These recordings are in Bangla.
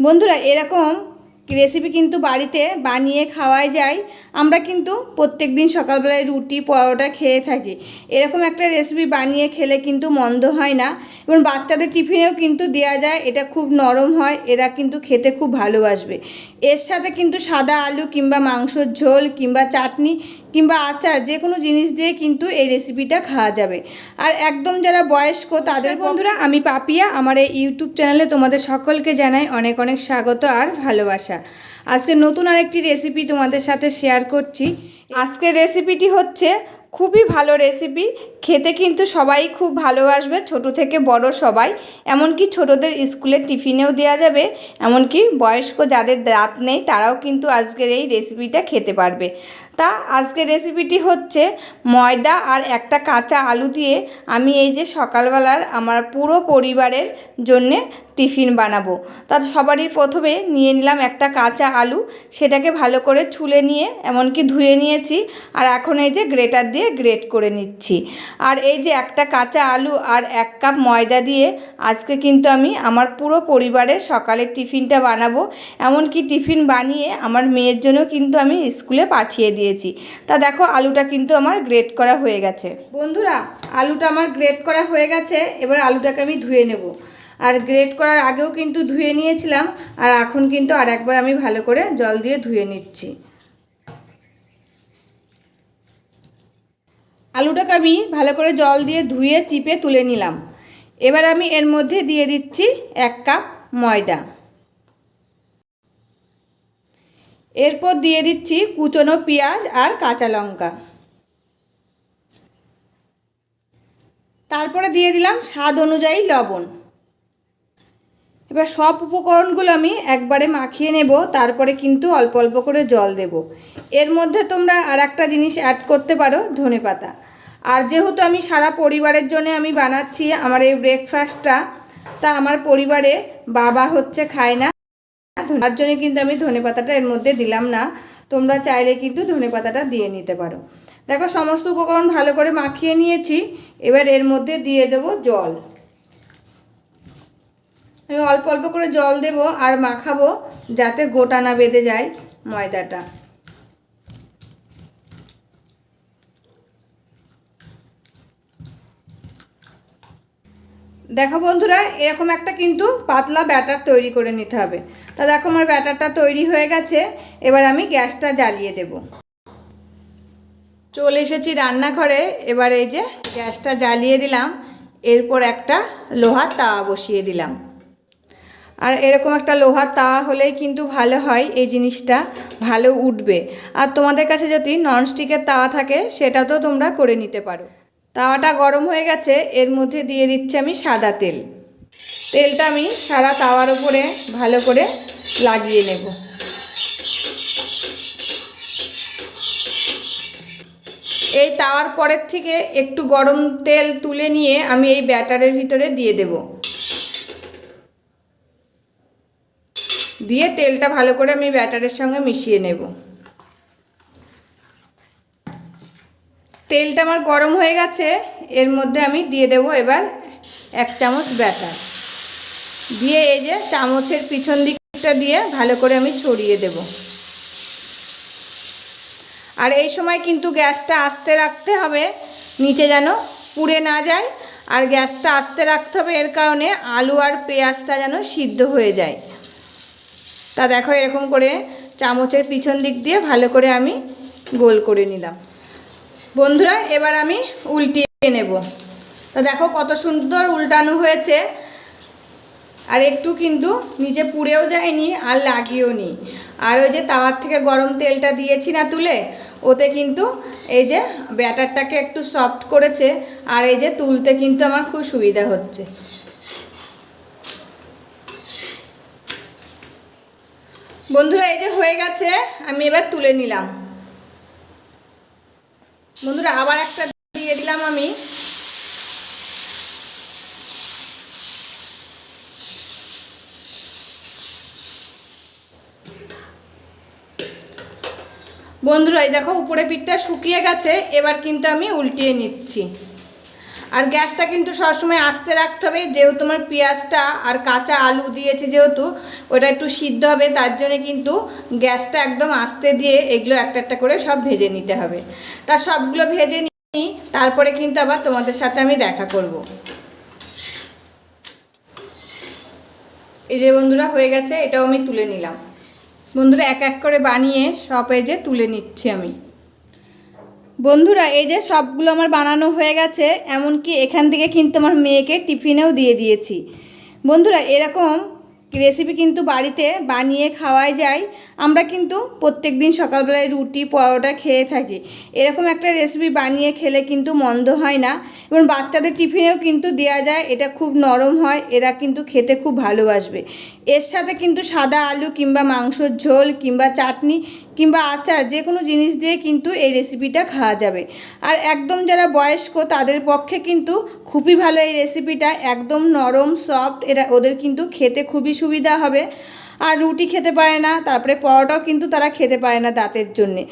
বন্ধুরা, এরকম রেসিপি কিন্তু বাড়িতে বানিয়ে খাওয়াই যায়। আমরা কিন্তু প্রত্যেক দিন সকালবেলায় রুটি, পরোটা খেয়ে থাকি। এরকম একটা রেসিপি বানিয়ে খেলে কিন্তু মন্দ হয় না এবং বাচ্চাদের টিফিনেও কিন্তু দেওয়া যায়। এটা খুব নরম হয়, এরা কিন্তু খেতে খুব ভালোবাসবে। এর সাথে কিন্তু সাদা আলু কিংবা মাংসর ঝোল কিংবা চাটনি কিংবা আচার যে কোনো জিনিস দিয়ে কিন্তু এই রেসিপিটা খাওয়া যাবে। আর একদম যারা বয়স্ক তাদের বন্ধুরা আমি পাপিয়া। আমার এই ইউটিউব চ্যানেলে তোমাদের সকলকে জানাই অনেক অনেক স্বাগত আর ভালোবাসা। আজকে নতুন আরেকটি রেসিপি তোমাদের সাথে শেয়ার করছি। আজকের রেসিপিটি হচ্ছে খুবই ভালো রেসিপি খেতে কিন্তু সবাই খুব ভালোবাসবে, ছোট থেকে বড় সবাই। এমনকি ছোটদের স্কুলের টিফিনেও দেওয়া যাবে। এমনকি বয়স্ক যাদের দাঁত নেই, তারাও কিন্তু আজকের এই রেসিপিটা খেতে পারবে। তা আজকের রেসিপিটি হচ্ছে ময়দা আর একটা কাঁচা আলু দিয়ে আমি এই যে সকালবেলার আমার পুরো পরিবারের জন্যে টিফিন বানাবো। তা সবারই প্রথমে নিয়ে নিলাম একটা কাঁচা আলু। সেটাকে ভালো করে ছুলে নিয়ে, এমনকি ধুয়ে নিয়েছি। আর এখন এই যে গ্রেটার দিয়ে গ্রেট করে নিচ্ছি। আর এই যে একটা কাঁচা আলু আর এক কাপ ময়দা দিয়ে আজকে কিন্তু আমি আমার পুরো পরিবারের সকালের টিফিনটা বানাবো। এমনকি টিফিন বানিয়ে আমার মেয়ের জন্য কিন্তু আমি স্কুলে পাঠিয়ে দিয়েছি। তা দেখো আলুটা কিন্তু আমার গ্রেট করা হয়ে গেছে। বন্ধুরা, আলুটা আমার গ্রেট করা হয়ে গেছে, এবার আলুটাকে আমি ধুয়ে নেব। আর গ্রেট করার আগেও কিন্তু ধুয়ে নিয়েছিলাম, আর এখন কিন্তু আর একবার আমি ভালো করে জল দিয়ে ধুয়ে নিচ্ছি। আলুটাকে আমি ভালো করে জল দিয়ে ধুয়ে, চিপে তুলে নিলাম। এবার আমি এর মধ্যে দিয়ে দিচ্ছি এক কাপ ময়দা। এরপর দিয়ে দিচ্ছি কুচনো পেঁয়াজ আর কাঁচা লঙ্কা। তারপরে দিয়ে দিলাম স্বাদ অনুযায়ী লবণ। এবার সব উপকরণগুলো আমি একবারে মাখিয়ে নেব, তারপরে কিন্তু অল্প অল্প করে জল দেব। এর মধ্যে তোমরা আর একটা জিনিস অ্যাড করতে পারো, ধনে পাতা। আর যেহেতু আমি সারা পরিবারের জন্য আমি বানাচ্ছি আমার এই ব্রেকফাস্টটা তা আমার পরিবারে বাবা হচ্ছে খায় না। তার জন্য কিন্তু আমি ধনে পাতাটা এর মধ্যে দিলাম না। তোমরা চাইলে কিন্তু ধনে পাতাটা দিয়ে নিতে পারো। দেখো, সমস্ত উপকরণ ভালো করে মাখিয়ে নিয়েছি। এবার এর মধ্যে দিয়ে দেব জল। আমি অল্প অল্প করে জল দেব আর মাখাবো যাতে গোটা না বেঁধে যায় ময়দাটা। দেখো বন্ধুরা, এরকম একটা কিন্তু পাতলা ব্যাটার তৈরি করে নিতে হবে। তা দেখো আমার ব্যাটারটা তৈরি হয়ে গেছে, এবার আমি গ্যাসটা জ্বালিয়ে দেব। চলে এসেছি রান্নাঘরে, এবার এই যে গ্যাসটা জ্বালিয়ে দিলাম, এরপর একটা লোহার তাওয়া বসিয়ে দিলাম। আর এরকম একটা লোহার তাওয়া হলেই কিন্তু ভালো হয় এই জিনিসটা, ভালো উঠবে। আর তোমাদের কাছে যদি ননস্টিকের তাওয়া থাকে, সেটা তো তোমরা করে নিতে পারো। তাওয়াটা গরম হয়ে গেছে, এর মধ্যে দিয়ে দিচ্ছি আমি সাদা তেল। তেলটা আমি সারা তাওয়ার উপরে ভালো করে লাগিয়ে নেব। এই তাওয়ার পরের থেকে একটু গরম তেল তুলে নিয়ে আমি এই ব্যাটারের ভিতরে দিয়ে দেব। দিয়ে তেলটা ভালো করে আমি ব্যাটারের সঙ্গে মিশিয়ে নেব। তেলটা আমার গরম হয়ে গেছে, এর মধ্যে আমি দিয়ে দেব এবার এক চামচ ব্যাটার। দিয়ে এই যে চামচের পিছন দিকটা দিয়ে ভালো করে আমি ছড়িয়ে দেব। আর এই সময় কিন্তু গ্যাসটা আস্তে রাখতে হবে, নিচে যেন পুড়ে না যায়। আর গ্যাসটা আস্তে রাখতে হবে এর কারণে আলু আর পেঁয়াজটা যেন সিদ্ধ হয়ে যায়। তা দেখো এরকম করে চামচের পিছন দিক দিয়ে ভালো করে আমি গোল করে নিলাম। বন্ধুরা, এবার আমি উল্টিয়ে নেব। তা দেখো কত সুন্দর উল্টানো হয়েছে। আর একটু কিন্তু নিচে পুড়েও যায়নি আর লাগিয়েও নি আর ওই যে তাওয়ার থেকে গরম তেলটা দিয়েছি না তুলে, ওতে কিন্তু এই যে ব্যাটারটাকে একটু সফট করেছে, আর এই যে তুলতে কিন্তু আমার খুব সুবিধা হচ্ছে। বন্ধুরা, এই যে হয়ে গেছে, আমি এবার তুলে নিলাম। বন্ধুরা, আবার একটা দিয়ে দিলাম আমি। বন্ধুরা, এই দেখো, উপরে পিঠটা শুকিয়ে গেছে, এবার কিন্তু আমি উল্টিয়ে নিচ্ছি। আর গ্যাসটা কিন্তু সবসময় আস্তে রাখতে হবে, যেহেতু তোমার পেঁয়াজটা আর কাঁচা আলু দিয়েছে যেহেতু, ওটা একটু সিদ্ধ হবে, তার জন্য কিন্তু গ্যাসটা একদম আস্তে দিয়ে এগুলো একটা একটা করে সব ভেজে নিতে হবে। তা সবগুলো ভেজে নিই, তারপরে কিন্তু আবার তোমাদের সাথে আমি দেখা করব। এই যে বন্ধুরা, হয়ে গেছে, এটাও আমি তুলে নিলাম। বন্ধুরা, এক এক করে বানিয়ে সব এই যে তুলে নিচ্ছি আমি। বন্ধুরা, এই যে সবগুলো আমার বানানো হয়ে গেছে, এমনকি এখান থেকে কিন্তু আমার মেয়েকে টিফিনেও দিয়ে দিয়েছি। বন্ধুরা, এরকম রেসিপি কিন্তু বাড়িতে বানিয়ে খাওয়াই যায়। আমরা কিন্তু প্রত্যেক দিন সকালবেলায় রুটি, পরোটা খেয়ে থাকি। এরকম একটা রেসিপি বানিয়ে খেলে কিন্তু মন্দ হয় না। এবং বাচ্চাদের টিফিনেও কিন্তু দেওয়া যায়, এটা খুব নরম হয়, এরা কিন্তু খেতে খুব ভালোবাসবে। এর সাথে কিন্তু সাদা আলু কিংবা মাংসর ঝোল কিংবা চাটনি কিংবা আচার যে কোনো জিনিস দিয়ে কিন্তু এই রেসিপিটা খাওয়া যাবে। আর একদম যারা বয়স্ক, তাদের পক্ষে কিন্তু খুবই ভালো এই রেসিপিটা একদম নরম সফট এরা ওদের কিন্তু খেতে খুবই সুবিধা হবে। আর রুটি খেতে পারে না, তারপরে পরোটাও কিন্তু তারা খেতে পারে না দাঁতের জন্যে।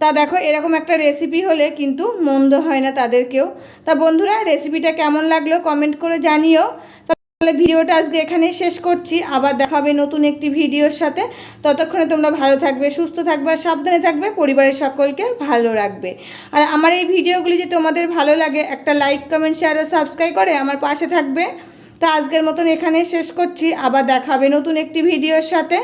তা দেখো, এরকম একটা রেসিপি হলে কিন্তু মন্দ হয় না তাদেরকেও। তা বন্ধুরা রেসিপিটা কেমন লাগল কমেন্ট করে জানিও। তাহলে ভিডিওটা আজকে এখানেই শেষ করছি। আবার দেখা হবে নতুন একটি ভিডিওর সাথে। ততক্ষণে তোমরা ভালো থাকবে, সুস্থ থাকবে আর সাবধানে থাকবে। পরিবারের সকলকে ভালো রাখবে। আর আমার এই ভিডিওগুলি যে তোমাদের ভালো লাগে, একটা লাইক কমেন্ট শেয়ার ও সাবস্ক্রাইব করে আমার পাশে থাকবে। তা আজকের মতন এখানেই শেষ করছি। আবার দেখাবে নতুন একটি ভিডিওর সাথে।